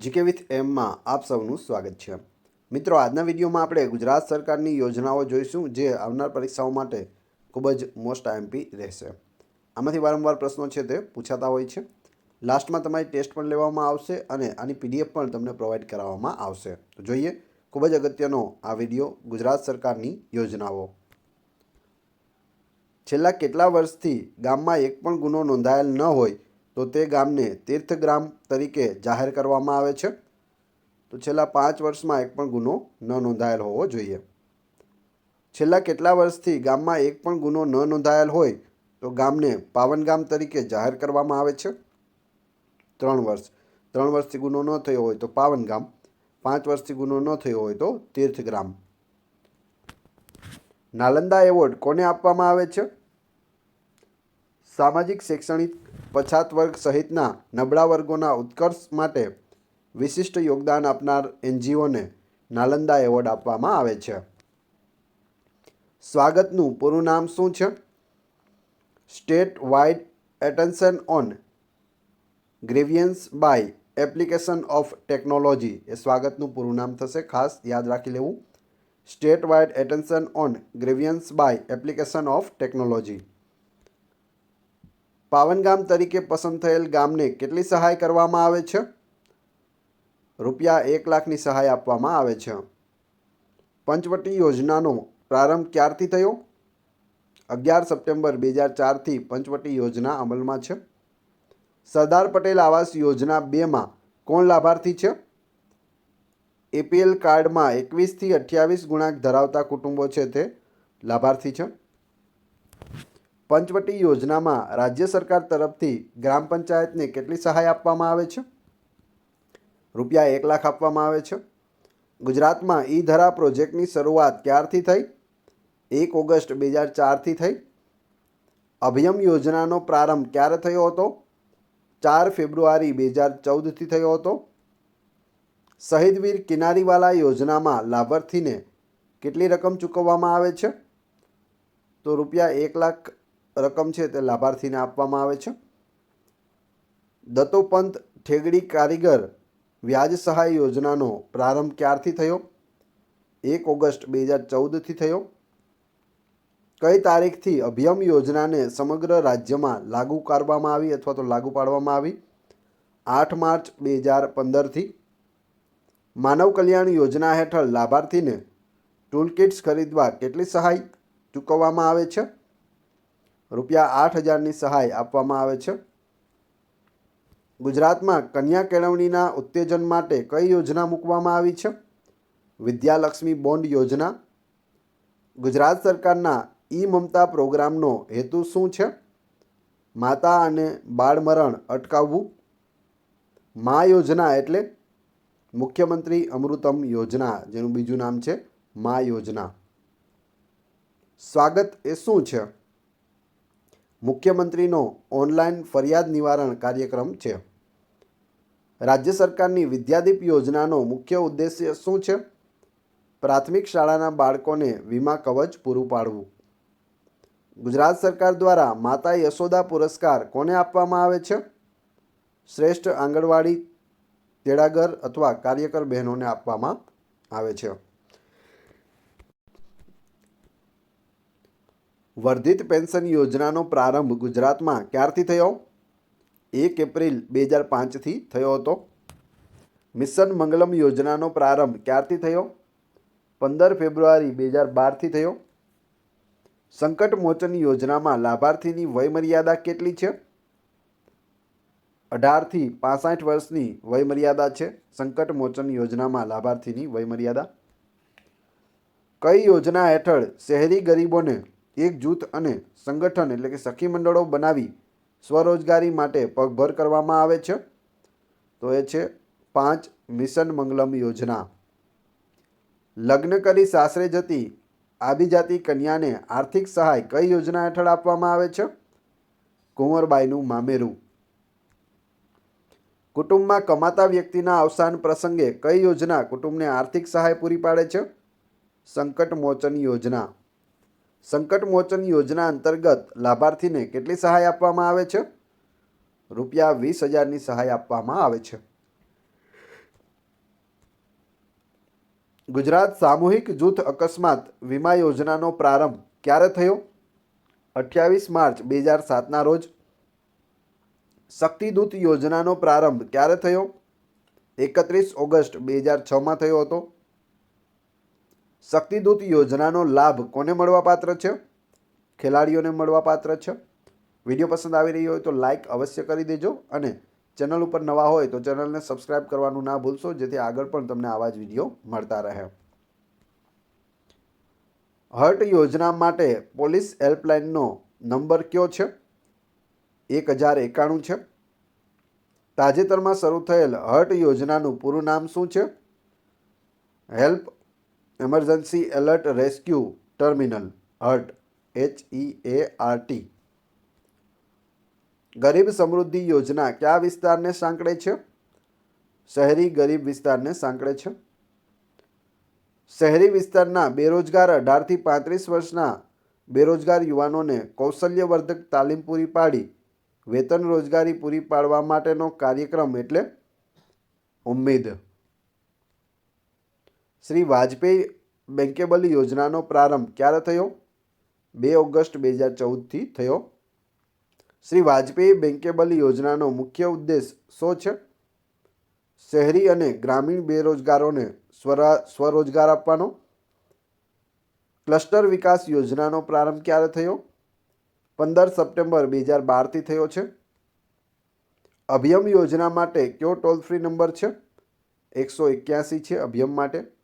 GK with એમમાં આપ સૌનું સ્વાગત છે. મિત્રો, આજના વિડીયોમાં આપણે ગુજરાત સરકારની યોજનાઓ જોઈશું જે આવનાર પરીક્ષાઓ માટે ખૂબ જ મોસ્ટ આઈએમપી રહેશે. આમાંથી વારંવાર પ્રશ્નો છે તે પૂછાતા હોય છે. લાસ્ટમાં તમારી ટેસ્ટ પણ લેવામાં આવશે અને આની પીડીએફ પણ તમને પ્રોવાઈડ કરાવવામાં આવશે. તો જોઈએ, ખૂબ જ અગત્યનો આ વીડિયો ગુજરાત સરકારની યોજનાઓ. છેલ્લા કેટલા વર્ષથી ગામમાં એક પણ ગુનો નોંધાયેલ ન હોય તો તે ગામને તીર્થગ્રામ તરીકે જાહેર કરવામાં આવે છે. તો છેલ્લા પાંચ વર્ષમાં એક પણ ગુનો ન નોંધાયેલ હોવો જોઈએ. છેલ્લા કેટલા વર્ષથી ગામમાં એક પણ ગુનો ન નોંધાયેલ હોય તો ગામને પાવનગામ તરીકે જાહેર કરવામાં આવે છે. ત્રણ વર્ષ. ત્રણ વર્ષથી ગુનો ન થયો હોય તો પાવનગામ પાંચ વર્ષથી ગુનો ન થયો હોય તો તીર્થગ્રામ. નાલંદા એવોર્ડ કોને આપવામાં આવે છે? સામાજિક, શૈક્ષણિક પછાત વર્ગ સહિતના નબળા વર્ગોના ઉત્કર્ષ માટે વિશિષ્ટ યોગદાન આપનાર એનજીઓને નાલંદા એવોર્ડ આપવામાં આવે છે. સ્વાગતનું પૂરું નામ શું છે? State wide attention on grievances by application of technology. એ સ્વાગતનું પૂરું નામ થશે. ખાસ યાદ રાખી લેવું. State wide attention on grievances by application of technology. પાવનગામ તરીકે પસંદ થયેલ ગામને કેટલી સહાય કરવામાં આવે છે? રૂપિયા એક લાખની સહાય આપવામાં આવે છે. પંચવટી યોજનાનો પ્રારંભ ક્યારથી થયો? અગિયાર સપ્ટેમ્બર બે હજાર ચારથી પંચવટી યોજના અમલમાં છે. સરદાર પટેલ આવાસ યોજના બેમાં કોણ લાભાર્થી છે? એપીએલ કાર્ડમાં એકવીસથી અઠ્યાવીસ ગુણાંક ધરાવતા કુટુંબો છે તે લાભાર્થી છે. પંચવટી યોજનામાં રાજ્ય સરકાર તરફથી ગ્રામ પંચાયતને કેટલી સહાય આપવામાં આવે છે? રૂપિયા એક લાખ આપવામાં આવે છે. ગુજરાતમાં ઈ ધરા પ્રોજેક્ટની શરૂઆત ક્યારથી થઈ? એક ઓગસ્ટ બે હજાર ચારથી થઈ. અભિયમ યોજનાનો પ્રારંભ ક્યારે થયો હતો? ચાર ફેબ્રુઆરી બે હજાર ચૌદથી થયો હતો. શહીદવીર કિનારીવાલા યોજનામાં લાભાર્થીને કેટલી રકમ ચૂકવવામાં આવે છે? તો રૂપિયા એક લાખ રકમ છે તે લાભાર્થીને આપવામાં આવે છે. દત્તોપંત ઠેગડી કારીગર વ્યાજ સહાય યોજનાનો પ્રારંભ ક્યારથી થયો? એક ઓગસ્ટ બે હજાર ચૌદથી થયો. કઈ તારીખથી અભિયમ યોજનાને સમગ્ર રાજ્યમાં લાગુ કરવામાં આવી અથવા તો લાગુ પાડવામાં આવી? આઠ માર્ચ બે હજાર પંદરથી. માનવ કલ્યાણ યોજના હેઠળ લાભાર્થીને ટૂલકિટ્સ ખરીદવા કેટલી સહાય ચૂકવવામાં આવે છે? રૂપિયા આઠ હજારની સહાય આપવામાં આવે છે. ગુજરાતમાં કન્યા કેળવણીના ઉત્તેજન માટે કઈ યોજના મૂકવામાં આવી છે? વિદ્યાલક્ષ્મી બોન્ડ યોજના. ગુજરાત સરકારના ઈ મમતા પ્રોગ્રામનો હેતુ શું છે? માતા અને બાળમરણ અટકાવવું. મા યોજના એટલે મુખ્યમંત્રી અમૃતમ યોજના, જેનું બીજું નામ છે મા યોજના. સ્વાગત એ શું છે? મુખ્યમંત્રીનો ઓનલાઈન ફરિયાદ નિવારણ કાર્યક્રમ છે. રાજ્ય સરકારની વિદ્યાદીપ યોજનાનો મુખ્ય ઉદ્દેશ્ય શું છે? પ્રાથમિક શાળાના બાળકોને વીમા કવચ પૂરું પાડવું. ગુજરાત સરકાર દ્વારા માતા યશોદા પુરસ્કાર કોને આપવામાં આવે છે? શ્રેષ્ઠ આંગણવાડી, તેડાગર અથવા કાર્યકર બહેનોને આપવામાં આવે છે. વર્ધિત પેન્શન યોજનાનો પ્રારંભ ગુજરાતમાં ક્યારથી થયો? એક એપ્રિલ બે હજાર પાંચથી થયો હતો. મિશન મંગલમ યોજનાનો પ્રારંભ ક્યારથી થયો? પંદર ફેબ્રુઆરી બે હજાર બારથી થયો. સંકટ મોચન યોજનામાં લાભાર્થીની વયમર્યાદા કેટલી છે? અઢારથી પાસઠ વર્ષની વયમર્યાદા છે. સંકટ મોચન યોજનામાં લાભાર્થીની વયમર્યાદા. કઈ યોજના હેઠળ શહેરી ગરીબોને એક જૂથ અને સંગઠન એટલે કે સખી મંડળો બનાવી સ્વરોજગારી માટે પગભર કરવામાં આવે છે. તો એ છે પાંચ મિશન મંગલમ યોજના. લગ્ન કરી સાસરે જતી આદિજાતિ કન્યાને આર્થિક સહાય કઈ યોજના હેઠળ આપવામાં આવે છે? કુંવરબાઈનું મામેરું. કુટુંબમાં કમાતા વ્યક્તિના અવસાન પ્રસંગે કઈ યોજના કુટુંબને આર્થિક સહાય પૂરી પાડે છે? સંકટ મોચન યોજના. સંકટમોચન યોજના અંતર્ગત લાભાર્થીને કેટલી સહાય આપવામાં આવે છે? રૂપિયા વીસ હજારની સહાય આપવામાં આવે છે. ગુજરાત સામૂહિક જૂથ અકસ્માત વીમા યોજનાનો પ્રારંભ ક્યારે થયો? અઠ્યાવીસ માર્ચ બે હજાર સાતના રોજ. શક્તિદૂત યોજનાનો પ્રારંભ ક્યારે થયો? એકત્રીસ ઓગસ્ટ બે હજાર છમાં થયો હતો. શક્તિદૂત યોજનાનો લાભ કોને મળવાપાત્ર છે? ખેલાડીઓને મળવાપાત્ર છે? વીડિયો પસંદ આવી રહ્યો હોય તો લાઈક અવશ્ય કરી દેજો અને ચેનલ ઉપર નવા હોય તો ચેનલને સબસ્ક્રાઇબ કરવાનું ના ભૂલશો, જેથી આગળ પણ તમને આવા જ વીડિયો મળતા રહે. હર્ટ યોજના માટે પોલીસ હેલ્પલાઇનનો નંબર કયો છે? એક હજાર એકાણું છે. તાજેતરમાં શરૂ થયેલ હર્ટ યોજનાનું પૂરું નામ શું છે? Help emergency alert rescue terminal heart H E A R T ગરીબ સમૃદ્ધિ યોજના કયા વિસ્તારને સાંકળે છે? શહેરી ગરીબ વિસ્તારને સાંકળે છે? શહેરી વિસ્તારના બેરોજગાર અઢારથી પાંત્રીસ વર્ષના બેરોજગાર યુવાનોને કૌશલ્યવર્ધક તાલીમ પૂરી પાડી, વેતન રોજગારી પૂરી પાડવા માટેનો કાર્યક્રમ એટલે ઉમ્મીદ. શ્રી વાજપેયી બેન્કેબલ યોજનાનો પ્રારંભ ક્યારે થયો? બે ઓગસ્ટ બે હજાર ચૌદથી થયો. શ્રી વાજપેયી બેન્કેબલ યોજનાનો મુખ્ય ઉદ્દેશ શો છે? શહેરી અને ગ્રામીણ બેરોજગારોને સ્વરા, સ્વરોજગાર આપવાનો. ક્લસ્ટર વિકાસ યોજનાનો પ્રારંભ ક્યારે થયો? પંદર સપ્ટેમ્બર બે હજાર બારથી થયો છે. અભિયમ યોજના માટે કયો ટોલ ફ્રી નંબર છે? એકસો એક્યાસી છે અભિયમ માટે.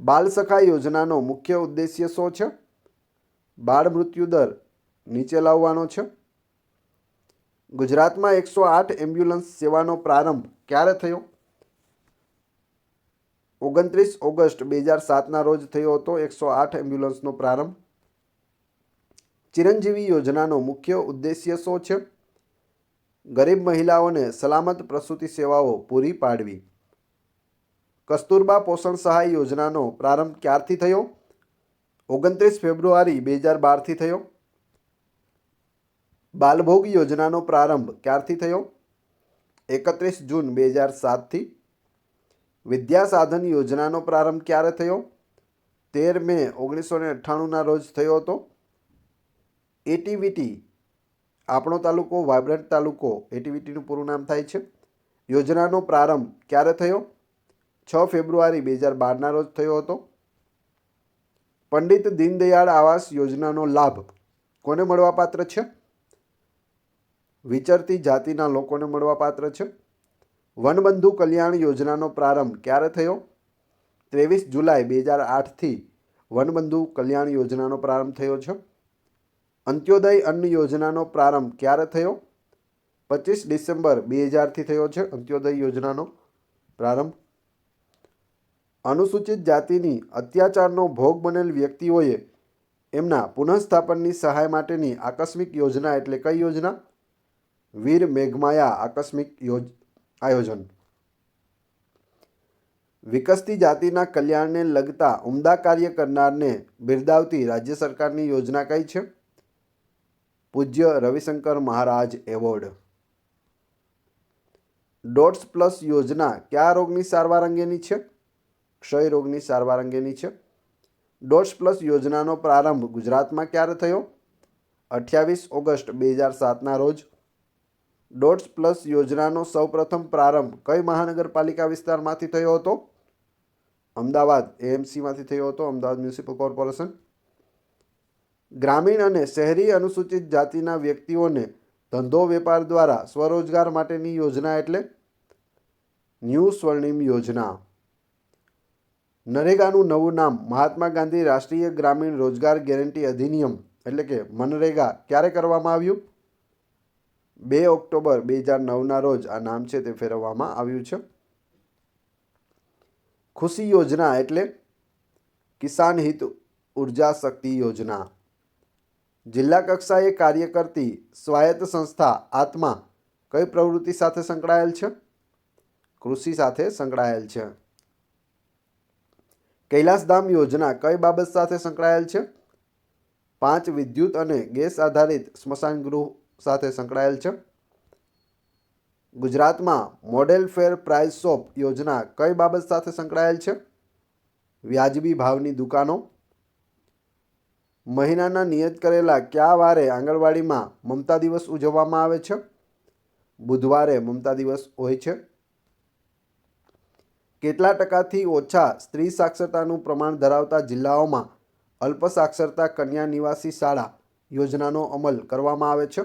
બાલ સખા યોજનાનો મુખ્ય ઉદ્દેશ્ય શું છે? બાળ મૃત્યુ દર નીચે લાવવાનો છે. ગુજરાતમાં એકસો આઠ એમ્બ્યુલન્સ સેવાનો પ્રારંભ ક્યારે થયો? ઓગણત્રીસ ઓગસ્ટ બે હજાર સાતના રોજ થયો હતો એકસો આઠ એમ્બ્યુલન્સનો પ્રારંભ. ચિરંજીવી યોજનાનો મુખ્ય ઉદ્દેશ્ય શું છે? ગરીબ મહિલાઓને સલામત પ્રસૂતિ સેવાઓ પૂરી પાડવી. કસ્તુરબા પોષણ સહાય યોજનાનો પ્રારંભ ક્યારથી થયો? ઓગણત્રીસ ફેબ્રુઆરી બે હજાર બારથી થયો. બાલભોગ યોજનાનો પ્રારંભ ક્યારથી થયો? એકત્રીસ જૂન બે હજાર સાતથી. વિદ્યા સાધન યોજનાનો પ્રારંભ ક્યારે થયો? તેર મે ઓગણીસો ને અઠ્ઠાણુંના રોજ થયો હતો. એટીવીટી, આપણો તાલુકો, વાયબ્રન્ટ તાલુકો, એટીવીટીનું પૂરું નામ થાય છે. યોજનાનો પ્રારંભ ક્યારે થયો? છ ફેબ્રુઆરી બે હજાર બારના રોજ થયો હતો. પંડિત દીનદયાળ આવાસ યોજનાનો લાભ કોને મળવાપાત્ર છે? વિચરતી જાતિના લોકોને મળવાપાત્ર છે. વનબંધુ કલ્યાણ યોજનાનો પ્રારંભ ક્યારે થયો? ત્રેવીસ જુલાઈ બે હજાર આઠથી વનબંધુ કલ્યાણ યોજનાનો પ્રારંભ થયો છે. અંત્યોદય અન્ન યોજનાનો પ્રારંભ ક્યારે થયો? પચીસ ડિસેમ્બર બે હજારથી થયો છે અંત્યોદય યોજનાનો પ્રારંભ. અનુસૂચિત જાતિની અત્યાચારનો ભોગ બનેલ વ્યક્તિઓએ એમના પુનઃસ્થાપનની સહાય માટેની આકસ્મિક યોજના એટલે કઈ યોજના? વીર મેઘમાયા આકસ્મિક યોજ, આયોજન. વિકસતી જાતિના કલ્યાણને લગતા ઉમદા કાર્ય કરનારને બિરદાવતી રાજ્ય સરકારની યોજના કઈ છે? પૂજ્ય Ravishankar Maharaj award. DOTS plus યોજના કયા રોગની સારવાર અંગેની છે? ક્ષય રોગની સારવાર અંગેની છે. ડોટ્સ પ્લસ યોજનાનો પ્રારંભ ગુજરાતમાં ક્યારે થયો? અઠ્યાવીસ ઓગસ્ટ બે હજાર સાતના રોજ. ડોટ્સ પ્લસ યોજનાનો સૌપ્રથમ પ્રારંભ કઈ મહાનગરપાલિકા વિસ્તારમાંથી થયો હતો? અમદાવાદ, એએમસીમાંથી થયો હતો, અમદાવાદ મ્યુનિસિપલ કોર્પોરેશન. ગ્રામીણ અને શહેરી અનુસૂચિત જાતિના વ્યક્તિઓને ધંધો વેપાર દ્વારા સ્વરોજગાર માટેની યોજના એટલે ન્યૂ સ્વર્ણિમ યોજના. નરેગાનું નવું નામ મહાત્મા ગાંધી રાષ્ટ્રીય ગ્રામીણ રોજગાર ગેરંટી અધિનિયમ એટલે કે મનરેગા ક્યારે કરવામાં આવ્યું? બે ઓક્ટોબર બે હજાર નવના રોજ આ નામ છે તે ફેરવવામાં આવ્યું છે. ખુશી યોજના એટલે કિસાન હિત ઊર્જા શક્તિ યોજના. જિલ્લા કક્ષાએ કાર્ય કરતી સ્વાયત્ત સંસ્થા આત્મા કઈ પ્રવૃત્તિ સાથે સંકળાયેલ છે? કૃષિ સાથે સંકળાયેલ છે. કૈલાસધામ યોજના કઈ બાબત સાથે સંકળાયેલ છે? પાંચ વિદ્યુત અને ગેસ આધારિત સ્મશાન ગૃહ સાથે સંકળાયેલ છે. ગુજરાતમાં મોડેલ ફેર પ્રાઇઝ શોપ યોજના કઈ બાબત સાથે સંકળાયેલ છે? વ્યાજબી ભાવની દુકાનો. મહિનાના નિયત કરેલા કયા વારે આંગણવાડીમાં મમતા દિવસ ઉજવવામાં આવે છે? બુધવારે મમતા દિવસ હોય છે. કેટલા ટકાથી ઓછા સ્ત્રી સાક્ષરતાનું પ્રમાણ ધરાવતા જિલ્લાઓમાં અલ્પ સાક્ષરતા કન્યા નિવાસી શાળા યોજનાનો અમલ કરવામાં આવે છે?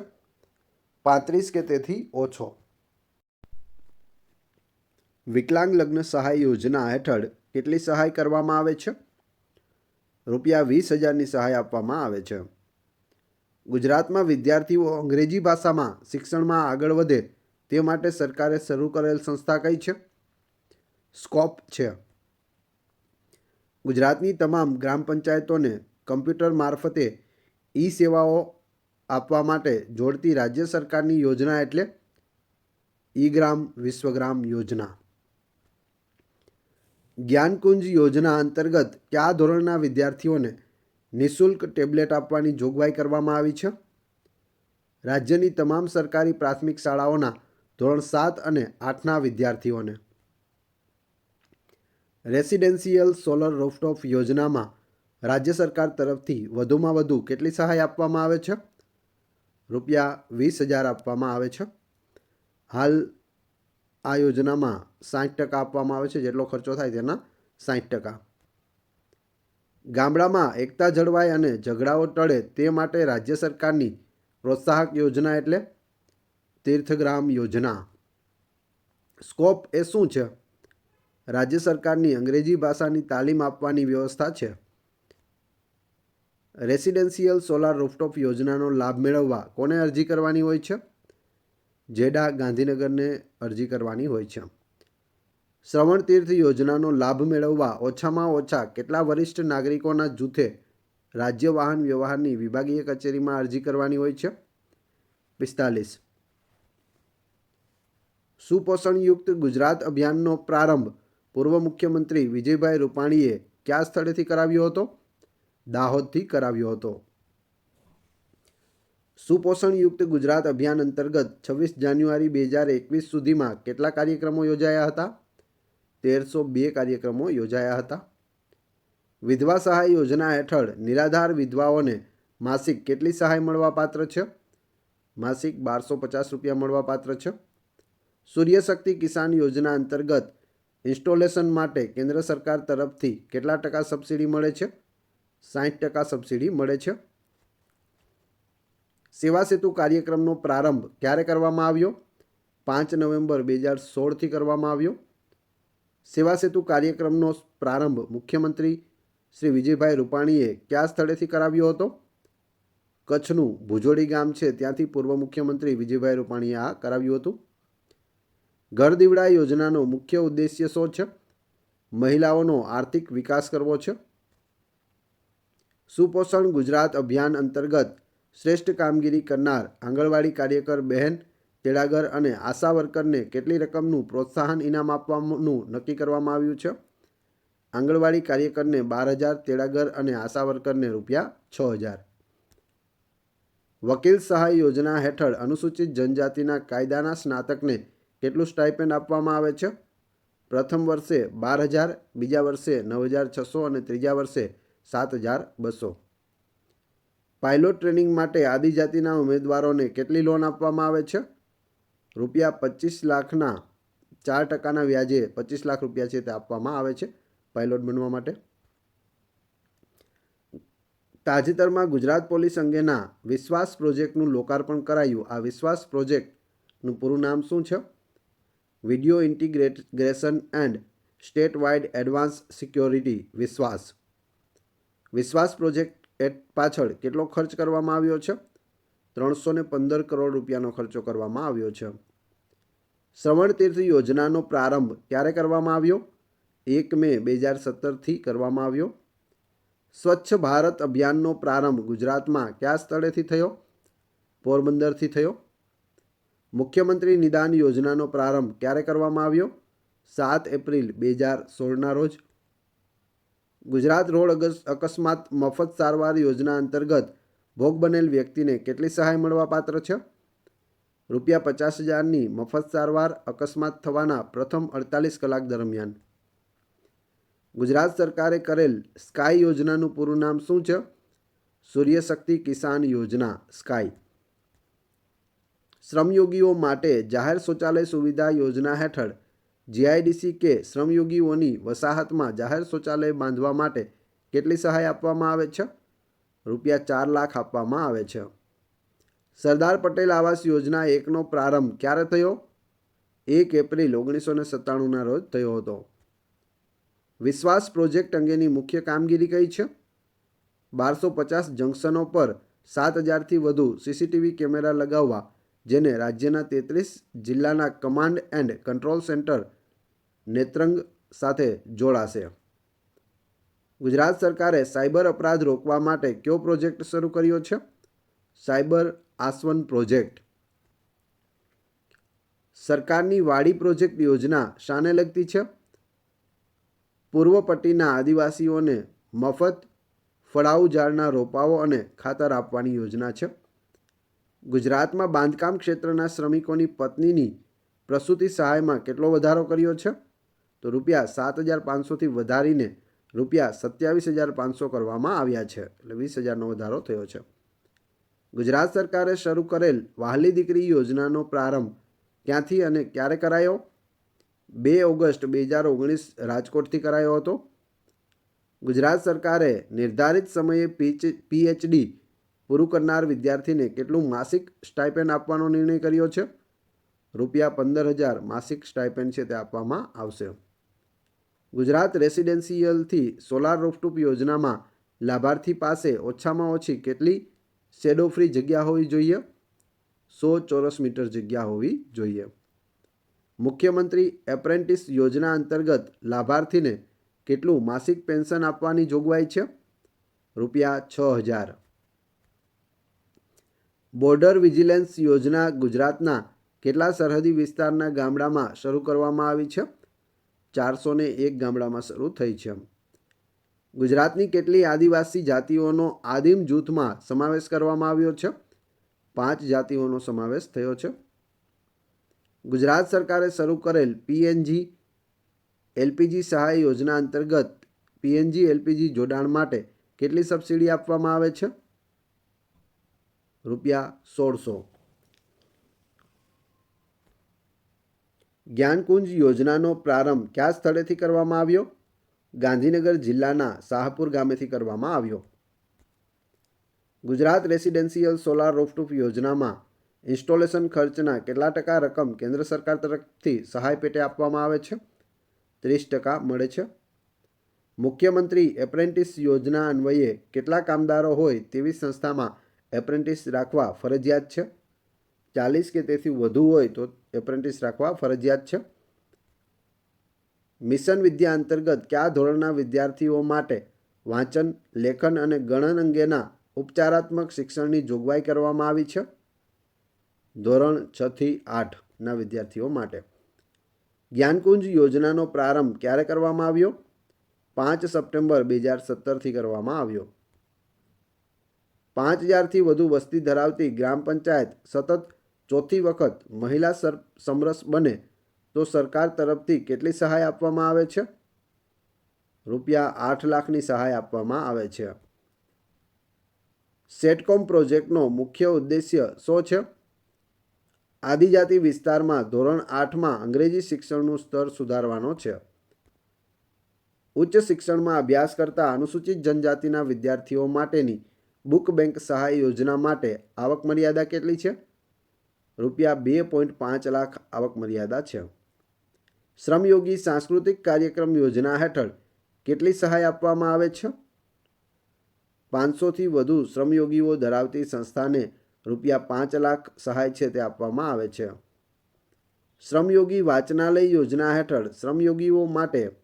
પાંત્રીસ કે તેથી ઓછો. વિકલાંગ લગ્ન સહાય યોજના હેઠળ કેટલી સહાય કરવામાં આવે છે? રૂપિયા વીસ હજારની સહાય આપવામાં આવે છે. ગુજરાતમાં વિદ્યાર્થીઓ અંગ્રેજી ભાષામાં શિક્ષણમાં આગળ વધે તે માટે સરકારે શરૂ કરેલ સંસ્થા કઈ છે? સ્કોપ છે. ગુજરાતની તમામ ગ્રામ પંચાયતોને કમ્પ્યુટર મારફતે ઈ સેવાઓ આપવા માટે જોડતી રાજ્ય સરકારની યોજના એટલે ઈ ગ્રામ વિશ્વગ્રામ યોજના. જ્ઞાનકુંજ યોજના અંતર્ગત કયા ધોરણના વિદ્યાર્થીઓને નિઃશુલ્ક ટેબ્લેટ આપવાની જોગવાઈ કરવામાં આવી છે? રાજ્યની તમામ સરકારી પ્રાથમિક શાળાઓના ધોરણ સાત અને આઠના વિદ્યાર્થીઓને રેસિડેન્શિયલ સોલર રોફટોપ યોજનામાં રાજ્ય સરકાર તરફથી વધુમાં વધુ કેટલી સહાય આપવામાં આવે છે? રૂપિયા વીસ હજાર આપવામાં આવે છે. હાલ આ યોજનામાં સાઠ ટકા આપવામાં આવે છે, જેટલો ખર્ચો થાય તેના સાઠ ટકા. ગામડામાં એકતા જળવાય અને ઝઘડાઓ ટળે તે માટે રાજ્ય સરકારની પ્રોત્સાહક યોજના એટલે તીર્થગ્રામ યોજના. સ્કોપ એ શું છે? રાજ્ય સરકારની અંગ્રેજી ભાષાની તાલીમ આપવાની વ્યવસ્થા છે. રેસિડેન્શિયલ સોલાર રૂફટોપ યોજનાનો લાભ મેળવવા કોને અરજી કરવાની હોય છે? જેડા ગાંધીનગરને અરજી કરવાની હોય છે. શ્રવણ તીર્થ યોજનાનો લાભ મેળવવા ઓછામાં ઓછા કેટલા વરિષ્ઠ નાગરિકોના જૂથે રાજ્ય વાહન વ્યવહારની વિભાગીય કચેરીમાં અરજી કરવાની હોય છે? પિસ્તાલીસ. સુપોષણયુક્ત ગુજરાત અભિયાનનો પ્રારંભ પૂર્વ મુખ્યમંત્રી વિજયભાઈ રૂપાણીએ કયા સ્થળેથી કરાવ્યો હતો? દાહોદથી કરાવ્યો હતો. સુપોષણયુક્ત ગુજરાત અભિયાન અંતર્ગત છવ્વીસ જાન્યુઆરી બે હજાર એકવીસ સુધીમાં કેટલા કાર્યક્રમો યોજાયા હતા? તેરસો બે કાર્યક્રમો યોજાયા હતા. વિધવા સહાય યોજના હેઠળ નિરાધાર વિધવાઓને માસિક કેટલી સહાય મળવાપાત્ર છે? માસિક બારસો પચાસ રૂપિયા મળવાપાત્ર છે. સૂર્યશક્તિ કિસાન યોજના અંતર્ગત ઇન્સ્ટોલેશન માટે કેન્દ્ર સરકાર તરફથી કેટલા ટકા સબસિડી મળે છે? સાઠ ટકા સબસિડી મળે છે. સેવા સેતુ કાર્યક્રમનો પ્રારંભ ક્યારે કરવામાં આવ્યો? પાંચ નવેમ્બર બે હજાર સોળથી કરવામાં આવ્યો. સેવા સેતુ કાર્યક્રમનો પ્રારંભ મુખ્યમંત્રી શ્રી વિજયભાઈ રૂપાણીએ કયા સ્થળેથી કરાવ્યો હતો? કચ્છનું ભુજોડી ગામ છે, ત્યાંથી પૂર્વ મુખ્યમંત્રી વિજયભાઈ રૂપાણીએ આ કરાવ્યું હતું. ઘર દીવડા યોજનાનો મુખ્ય ઉદ્દેશ્ય શું છે? મહિલાઓનો આર્થિક વિકાસ કરવો છે. સુપોષણ ગુજરાત અભિયાન અંતર્ગત શ્રેષ્ઠ કામગીરી કરનાર આંગણવાડી કાર્યકર બહેન, તેડાગર અને આશા વર્કરને કેટલી રકમનું પ્રોત્સાહન ઇનામ આપવાનું નક્કી કરવામાં આવ્યું છે? આંગણવાડી કાર્યકરને બાર હજાર, તેડાગર અને આશા વર્કરને રૂપિયા છ હજાર. વકીલ સહાય યોજના હેઠળ અનુસૂચિત જનજાતિના કાયદાના સ્નાતકને કેટલું સ્ટાઇપેન્ડ આપવામાં આવે છે? પ્રથમ વર્ષે બાર હજાર, બીજા વર્ષે નવ હજાર છસો અને ત્રીજા વર્ષે સાત હજાર બસો. પાયલોટ ટ્રેનિંગ માટે આદિજાતિના ઉમેદવારોને કેટલી લોન આપવામાં આવે છે? રૂપિયા પચીસ લાખના ચાર ટકાના વ્યાજે પચીસ લાખ રૂપિયા છે તે આપવામાં આવે છે પાયલોટ બનવા માટે. તાજેતરમાં ગુજરાત પોલીસ અંગેના વિશ્વાસ પ્રોજેક્ટનું લોકાર્પણ કરાયું. આ વિશ્વાસ પ્રોજેક્ટનું પૂરું નામ શું છે? Video integration and state wide advance security Vishwas. Vishwas project at પાછળ કેટલો ખર્ચ કરવામાં આવ્યો છે? ત્રણસો ને પંદર કરોડ રૂપિયાનો ખર્ચો કરવામાં આવ્યો છે. શ્રવણ તીર્થ યોજનાનો પ્રારંભ ક્યારે કરવામાં આવ્યો? એક મે બે હજાર સત્તરથી કરવામાં આવ્યો. સ્વચ્છ ભારત અભિયાનનો પ્રારંભ ગુજરાતમાં કયા સ્થળેથી થયો? પોરબંદરથી થયો? મુખ્યમંત્રી નિદાન યોજનાનો પ્રારંભ ક્યારે કરવામાં આવ્યો? સાત એપ્રિલ બે હજાર સોળના રોજ. ગુજરાત રોડ અકસ્માત મફત સારવાર યોજના અંતર્ગત ભોગ બનેલ વ્યક્તિને કેટલી સહાય મળવા પાત્ર છે? રૂપિયા પચાસ હજારની મફત સારવાર અકસ્માત થવાના પ્રથમ અડતાલીસ કલાક દરમિયાન. ગુજરાત સરકારે કરેલ સ્કાય યોજનાનું પૂરું નામ શું છે? સૂર્યશક્તિ કિસાન યોજના, સ્કાય. શ્રમયોગીઓ માટે જાહેર શૌચાલય સુવિધા યોજના હેઠળ જીઆઈડીસી કે શ્રમયોગીઓની વસાહતમાં જાહેર શૌચાલય બાંધવા માટે કેટલી સહાય આપવામાં આવે છે? રૂપિયા ચાર લાખ આપવામાં આવે છે. સરદાર પટેલ આવાસ યોજના એકનો પ્રારંભ ક્યારે થયો? એક એપ્રિલ ઓગણીસો ને સત્તાણુંના રોજ થયો હતો. વિશ્વાસ પ્રોજેક્ટ અંગેની મુખ્ય કામગીરી કઈ છે? બારસો પચાસ જંકશનો પર સાત હજારથી વધુ સીસીટીવી કેમેરા લગાવવા જેને રાજ્યના તેત્રીસ જિલ્લાના command and control centre Netrang સાથે જોડાશે. ગુજરાત સરકારે સાયબર અપરાધ રોકવા માટે કયો પ્રોજેક્ટ શરૂ કર્યો છે? સાયબર આસવન પ્રોજેક્ટ. સરકારની વાડી પ્રોજેક્ટ યોજના શાને લગતી છે? પૂર્વ પટ્ટીના આદિવાસીઓને મફત ફળાઉ ઝાડના રોપાઓ અને ખાતર આપવાની યોજના છે? ગુજરાતમાં બાંધકામ ક્ષેત્રના શ્રમિકોની પત્નીની પ્રસૂતિ સહાયમાં કેટલો વધારો કર્યો છે? તો રૂપિયા સાત હજાર પાંચસોથી વધારીને રૂપિયા સત્યાવીસ હજાર પાંચસો કરવામાં આવ્યા છે. એટલે વીસ હજારનો વધારો થયો છે. ગુજરાત સરકારે શરૂ કરેલ વહાલી દીકરી યોજનાનો પ્રારંભ ક્યાંથી અને ક્યારે કરાયો? બે ઓગસ્ટ બે હજાર ઓગણીસ રાજકોટથી કરાયો હતો. ગુજરાત સરકારે નિર્ધારિત સમયે પીચ, પીએચડી પૂરું કરનાર વિદ્યાર્થીને કેટલું માસિક સ્ટાઇપેન્ડ આપવાનો નિર્ણય કર્યો છે? રૂપિયા પંદર હજાર માસિક સ્ટાઇપેન્ડ છે તે આપવામાં આવશે. ગુજરાત રેસિડેન્શિયલથી સોલાર રૂફટૂપ યોજનામાં લાભાર્થી પાસે ઓછામાં ઓછી કેટલી શેડો ફ્રી જગ્યા હોવી જોઈએ? સો ચોરસ મીટર જગ્યા હોવી જોઈએ. મુખ્યમંત્રી એપ્રેન્ટિસ યોજના અંતર્ગત લાભાર્થીને કેટલું માસિક પેન્શન આપવાની જોગવાઈ છે? રૂપિયા છ હજાર બોર્ડર વિજિલન્સ યોજના ગુજરાતના કેટલા સરહદી વિસ્તારના ગામડામાં શરૂ કરવામાં આવી છે? ચારસો એક ગામડામાં શરૂ થઈ છે. ગુજરાતની કેટલી આદિવાસી જાતિઓનો આદિમ જૂથમાં સમાવેશ કરવામાં આવ્યો છે? પાંચ જાતિઓનો સમાવેશ થયો છે. ગુજરાત સરકારે શરૂ કરેલ પીએનજી, એલપીજી સહાય યોજના અંતર્ગત પીએનજી, એલપીજી જોડાણ માટે કેટલી સબસિડી આપવામાં આવે છે? રૂપિયા સોળસો. જ્ઞાનકુંજ યોજનાનો પ્રારંભ કયા સ્થળેથી કરવામાં આવ્યો? ગાંધીનગર જિલ્લાના શાહપુર ગામેથી કરવામાં આવ્યો. ગુજરાત રેસિડેન્શિયલ સોલાર રોફટોપ યોજનામાં ઇન્સ્ટોલેશન ખર્ચના કેટલા ટકા રકમ કેન્દ્ર સરકાર તરફથી સહાય પેટે આપવામાં આવે છે? ત્રીસ ટકા મળે છે. મુખ્યમંત્રી એપ્રેન્ટિસ યોજના અન્વયે કેટલા કામદારો હોય તેવી સંસ્થામાં એપ્રેન્ટિસ રાખવા ફરજિયાત છે? ચાલીસ કે તેથી વધુ હોય તો એપ્રેન્ટિસ રાખવા ફરજિયાત છે? મિશન વિદ્યા અંતર્ગત કયા ધોરણના વિદ્યાર્થીઓ માટે વાંચન, લેખન અને ગણન અંગેના ઉપચારાત્મક શિક્ષણની જોગવાઈ કરવામાં આવી છે? ધોરણ છથી આઠના વિદ્યાર્થીઓ માટે. જ્ઞાનકુંજ યોજનાનો પ્રારંભ ક્યારે કરવામાં આવ્યો? પાંચ સપ્ટેમ્બર બે હજાર સત્તરથી કરવામાં આવ્યો. પાંચ હજારથી વધુ વસ્તી ધરાવતી ગ્રામ પંચાયત સતત ચોથી વખત મહિલા સર, સમરસ બને તો સરકાર તરફથી કેટલી સહાય આપવામાં આવે છે? રૂપિયા આઠ લાખની સહાય આપવામાં આવે છે. સેટકોમ પ્રોજેક્ટનો મુખ્ય ઉદ્દેશ્ય શું છે? આદિજાતિ વિસ્તારમાં ધોરણ આઠમાં અંગ્રેજી શિક્ષણનું સ્તર સુધારવાનો છે. ઉચ્ચ શિક્ષણમાં અભ્યાસ કરતા અનુસૂચિત જનજાતિના વિદ્યાર્થીઓ માટેની બુક બેંક સહાય યોજના માટે આવક મર્યાદા કેટલી છે? રૂપિયા બે પોઈન્ટ પાંચ લાખ આવક મર્યાદા છે. શ્રમયોગી સાંસ્કૃતિક કાર્યક્રમ યોજના હેઠળ કેટલી સહાય આપવામાં આવે છે? પાંચસોથી વધુ શ્રમયોગીઓ ધરાવતી સંસ્થાને રૂપિયા પાંચ લાખ સહાય છે તે આપવામાં આવે છે. શ્રમયોગી વાચનાલય યોજના હેઠળ શ્રમયોગીઓ માટે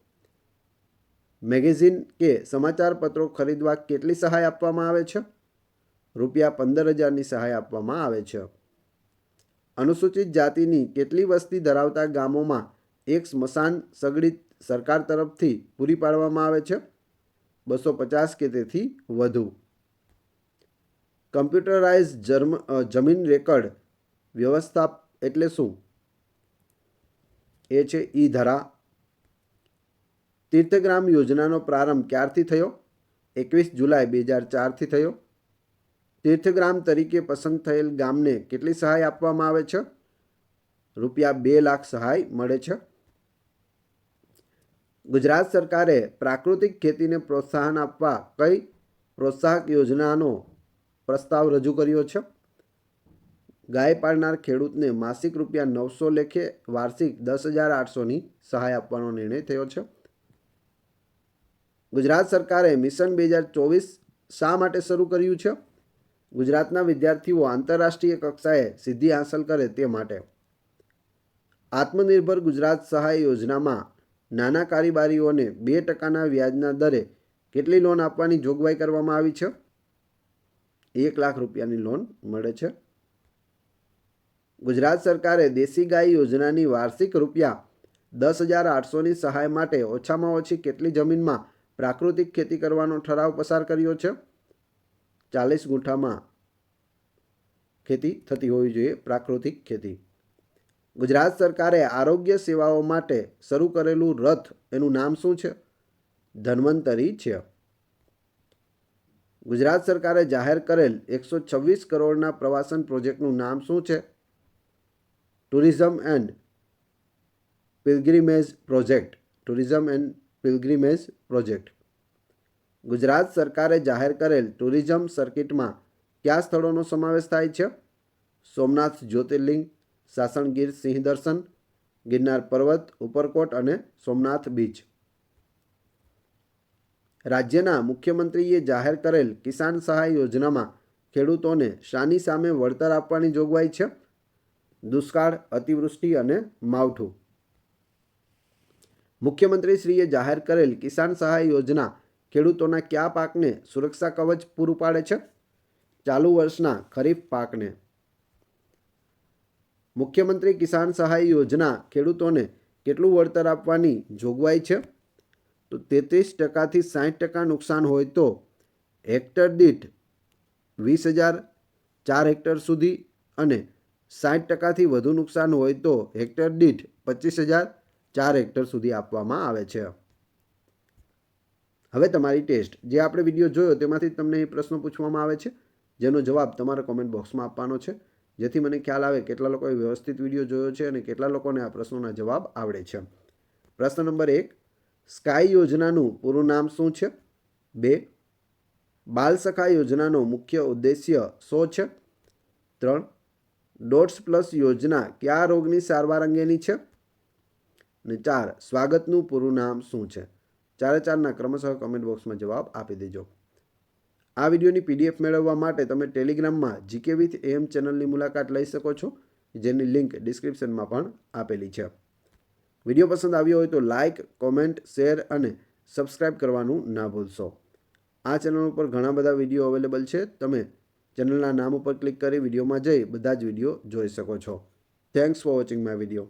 મેગેઝિન કે સમાચાર પત્રો ખરીદવા કેટલી સહાય આપવામાં આવે છે? રૂપિયા પંદર હજારની સહાય આપવામાં આવે છે. અનુસૂચિત જાતિની કેટલી વસ્તી ધરાવતા ગામોમાં એક સ્મશાન સગડી સરકાર તરફથી પૂરી પાડવામાં આવે છે? બસો પચાસ કે તેથી વધુ. કમ્પ્યુટરાઇઝ જર્મ જમીન રેકર્ડ વ્યવસ્થા એટલે શું? એ છે ઈ ધરા તીર્થગ્રામ યોજનાનો પ્રારંભ ક્યારથી થયો? એકવીસ જુલાઈ બે હજાર ચારથી થયો. તીર્થગ્રામ તરીકે પસંદ થયેલ ગામને કેટલી સહાય આપવામાં આવે છે? રૂપિયા બે લાખ સહાય મળે છે. ગુજરાત સરકારે પ્રાકૃતિક ખેતીને પ્રોત્સાહન આપવા કઈ પ્રોત્સાહક યોજનાનો પ્રસ્તાવ રજૂ કર્યો છે? ગાય પાળનાર ખેડૂતને માસિક રૂપિયા નવસો લેખે વાર્ષિક દસ હજાર આઠસોની સહાય આપવાનો નિર્ણય થયો છે. ગુજરાત સરકારે મિશન બે હજાર ચોવીસ શા માટે શરૂ કર્યું છે? ગુજરાતના વિદ્યાર્થીઓ આંતરરાષ્ટ્રીય કક્ષાએ સિદ્ધિ હાંસલ કરે તે માટે. આત્મનિર્ભર ગુજરાત સહાય યોજનામાં નાના કારોબારીઓને બે ટકાના વ્યાજના દરે કેટલી લોન આપવાની જોગવાઈ કરવામાં આવી છે? એક લાખ રૂપિયાની લોન મળે છે. ગુજરાત સરકારે દેશી ગાય યોજનાની વાર્ષિક રૂપિયા દસ હજાર આઠસોની સહાય માટે ઓછામાં ઓછી કેટલી જમીનમાં પ્રાકૃતિક ખેતી કરવાનો ઠરાવ પસાર કર્યો છે. ચાલીસ ગુંઠામાં ખેતી થતી હોવી જોઈએ, પ્રાકૃતિક ખેતી. ગુજરાત સરકારે આરોગ્ય સેવાઓ માટે શરૂ કરેલું રથ, એનું નામ શું છે? ધન્વંતરી છે. ગુજરાત સરકારે જાહેર કરેલ એકસો છવ્વીસ કરોડના પ્રવાસન પ્રોજેક્ટનું નામ શું છે? Tourism and pilgrimage project. Tourism and pilgrimage project Gujarat સરકારે જાહેર કરેલ ટુરિઝમ સર્કિટમાં કયા સ્થળોનો સમાવેશ થાય છે? સોમનાથ જ્યોતિર્લિંગ, સાસણગીર સિંહ દર્શન, ગિરનાર પર્વત, ઉપરકોટ અને સોમનાથ બીચ. રાજ્યના મુખ્યમંત્રીએ જાહેર કરેલ કિસાન સહાય યોજનામાં ખેડૂતોને શાની સામે વળતર આપવાની જોગવાઈ છે? દુષ્કાળ, અતિવૃષ્ટિ અને માવઠું. મુખ્યમંત્રીશ્રીએ જાહેર કરેલ કિસાન સહાય યોજના ખેડૂતોના કયા પાકને સુરક્ષા કવચ પૂરું પાડે છે? ચાલુ વર્ષના ખરીફ પાકને. મુખ્યમંત્રી કિસાન સહાય યોજના ખેડૂતોને કેટલું વળતર આપવાની જોગવાઈ છે? તો તેત્રીસ ટકાથી સાઠ ટકા નુકસાન હોય તો હેક્ટર દીઠ વીસ હજાર ચાર હેક્ટર સુધી અને સાઠ ટકાથી વધુ નુકસાન હોય તો હેક્ટર દીઠ પચીસ હજાર ચાર હેક્ટર સુધી આપવામાં આવે છે. હવે તમારી ટેસ્ટ. જે આપણે વીડિયો જોયો તેમાંથી તમને એ પ્રશ્નો પૂછવામાં આવે છે. જેનો જવાબ તમારે કોમેન્ટ બોક્સમાં આપવાનો છે. જેથી મને ખ્યાલ આવે કેટલા લોકોએ વ્યવસ્થિત વીડિયો જોયો છે અને કેટલા લોકોને આ પ્રશ્નોના જવાબ આવડે છે. પ્રશ્ન નંબર એક. સ્કાય યોજનાનું પૂરું નામ શું છે? બે. બાલ સખા યોજનાનો મુખ્ય ઉદ્દેશ્ય શો છે? ત્રણ. ડોટ્સ પ્લસ યોજના કયા રોગની સારવાર અંગેની છે? અને ચાર, સ્વાગતનું પૂરું નામ શું છે? ચારે ચારના ક્રમશઃ કમેન્ટ બોક્સમાં જવાબ આપી દેજો. આ વિડીયોની પીડીએફ મેળવવા માટે તમે ટેલિગ્રામમાં જીકે વિથ એમ ચેનલની મુલાકાત લઈ શકો છો, જેની લિંક ડિસ્ક્રિપ્શનમાં પણ આપેલી છે. વીડિયો પસંદ આવ્યો હોય તો લાઇક કોમેન્ટ શેર અને સબસ્ક્રાઇબ કરવાનું ના ભૂલશો. આ ચેનલ ઉપર ઘણા બધા વીડિયો અવેલેબલ છે. તમે ચેનલના નામ ઉપર ક્લિક કરી વિડીયોમાં જઈ બધા જ વીડિયો જોઈ શકો છો. Thanks for watching my video